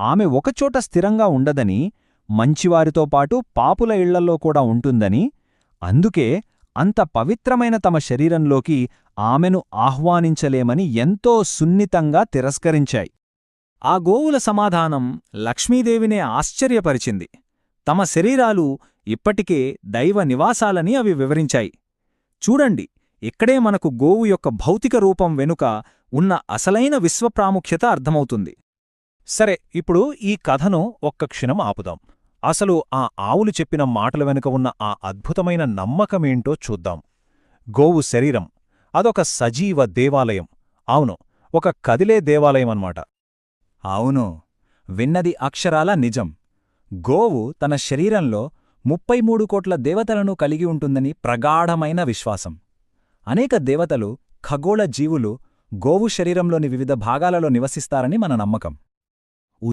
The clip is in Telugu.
ఆమె ఒకచోట స్థిరంగా ఉండదని మంచివారితో పాటు పాపుల ఇళ్ళలో కూడా ఉంటుందని అందుకే అంత పవిత్రమైన తమ శరీరంలోకి ఆమెను ఆహ్వానించలేమని ఎంతో సున్నితంగా తిరస్కరించాయి. ఆ గోవుల సమాధానం లక్ష్మీదేవినే ఆశ్చర్యపరిచింది. తమ శరీరాలు ఇప్పటికే దైవ నివాసాలని అవి వివరించాయి. చూడండి ఇక్కడే మనకు గోవు యొక్క భౌతిక రూపం వెనుక ఉన్న అసలైన విశ్వప్రాముఖ్యత అర్థమవుతుంది. సరే ఇప్పుడు ఈ కథను ఒక్క క్షణం ఆపుదాం. అసలు ఆ ఆవులు చెప్పిన మాటల వెనుక ఉన్న ఆ అద్భుతమైన నమ్మకమేంటో చూద్దాం. గోవు శరీరం అదొక సజీవ దేవాలయం. అవును ఒక కదిలే దేవాలయం అన్నమాట అవును విన్నది అక్షరాల నిజం. గోవు తన శరీరంలో ముప్పై మూడు కోట్ల దేవతలను కలిగి ఉంటుందని ప్రగాఢమైన విశ్వాసం. అనేక దేవతలు ఖగోళ జీవులు గోవు శరీరంలోని వివిధ భాగాలలో నివసిస్తారని మన నమ్మకం.